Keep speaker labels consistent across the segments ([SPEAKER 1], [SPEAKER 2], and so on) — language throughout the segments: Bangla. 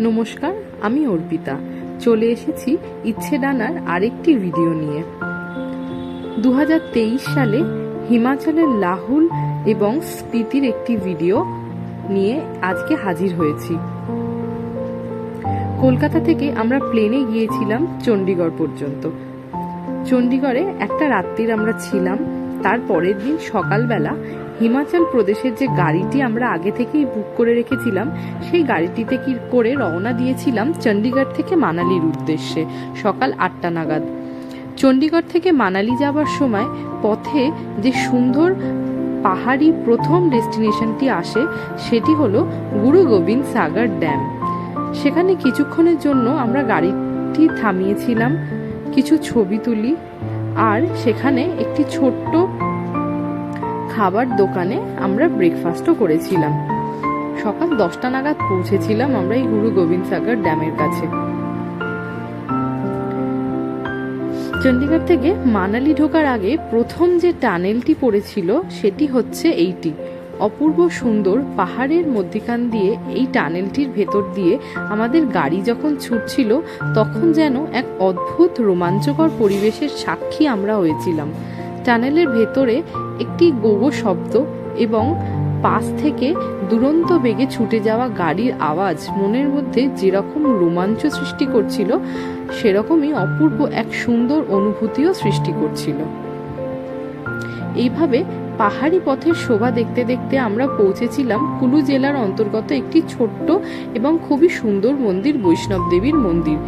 [SPEAKER 1] নমস্কার, আমি অর্পিতা। চলে এসেছি ইচ্ছে ডানার আরেকটি ভিডিও নিয়ে। দু হাজার তেইশ সালে হিমাচলের লাহুল এবং স্পিতির একটি ভিডিও নিয়ে আজকে হাজির হয়েছি। কলকাতা থেকে আমরা প্লেনে গিয়েছিলাম চণ্ডীগড় পর্যন্ত। চণ্ডীগড়ে একটা রাত্রির আমরা ছিলাম তার পরের দিন সকালবেলা হিমাচল প্রদেশের যে গাড়িটি আমরা আগে থেকেই বুক করে রেখেছিলাম, সেই গাড়িটিতে কি করে রওনা দিয়েছিলাম চণ্ডীগড় থেকে মানালির উদ্দেশ্যে, সকাল আটটা নাগাদ। চণ্ডীগড় থেকে মানালি যাওয়ার সময় পথে যে সুন্দর পাহাড়ি প্রথম ডেস্টিনেশনটি আসে, সেটি হলো গুরু গোবিন্দ সাগর ড্যাম। সেখানে কিছুক্ষণের জন্য আমরা গাড়িটি থামিয়েছিলাম, কিছু ছবি তুলি আর সেখানে একটি ছোট্ট খাবার দোকানে আমরা ব্রেকফাস্টও করেছিলাম। সকাল দশটা নাগাদ পৌঁছেছিলাম আমরা এই গুরু গোবিন্দ সাগর ড্যামের কাছে। চণ্ডীগড় থেকে মানালি ঢোকার আগে প্রথম যে টানেলটি পড়েছিল, সেটি হচ্ছে এইটি। অপূর্ব সুন্দর পাহাড়ের মধ্যিখান দিয়ে এই টানেলটির ভেতর দিয়ে আমাদের গাড়ি যখন ছুটছিল, তখন যেন এক অদ্ভুত রোমাঞ্চকর পরিবেশের সাক্ষী আমরা হয়েছিলাম। টানেলের ভেতরে একটি গোগো শব্দ এবং পাশ থেকে দুরন্ত বেগে ছুটে যাওয়া গাড়ির আওয়াজ মনের মধ্যে যেরকম রোমাঞ্চ সৃষ্টি করছিল, সেরকমই অপূর্ব এক সুন্দর অনুভূতিও সৃষ্টি করছিল। এইভাবে পাহাড়ি পথের শোভা দেখতে দেখতে আমরা পৌঁছেছিলাম কুলু জেলার অন্তর্গত একটি ছোট্ট এবং খুবই সুন্দর মন্দির, বৈষ্ণব দেবীর মন্দির।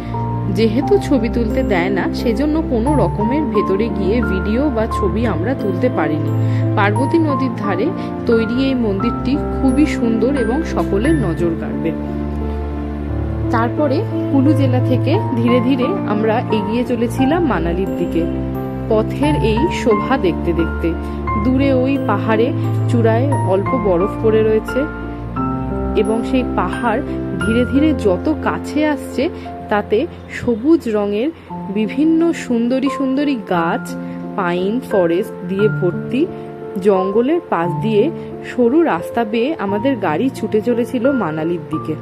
[SPEAKER 1] যেহেতু ছবি তুলতে দেয় না, সেজন্য কোনো রকমের ভেতরে গিয়ে ভিডিও বা ছবি আমরা তুলতে পারিনি। পার্বতী নদীর ধারে তৈরি এই মন্দিরটি খুবই সুন্দর এবং সকলের নজর কাড়বে। তারপরে কুলু জেলা থেকে ধীরে ধীরে আমরা এগিয়ে চলেছিলাম মানালির দিকে। পথের এই শোভা দেখতে দেখতে। দূরে ওই পাহাড়ে চূড়ায় অল্প বরফ পড়ে রয়েছে এবং সেই পাহাড় ধীরে ধীরে যত কাছে আসছে, তাতে সবুজ রঙের বিভিন্ন সুন্দরী সুন্দরী গাছ, পাইন ফরেস্ট দিয়ে ভর্তি জঙ্গলের পাশ দিয়ে সরু রাস্তা বেয়ে আমাদের গাড়ি ছুটে চলেছিল মানালির দিকে।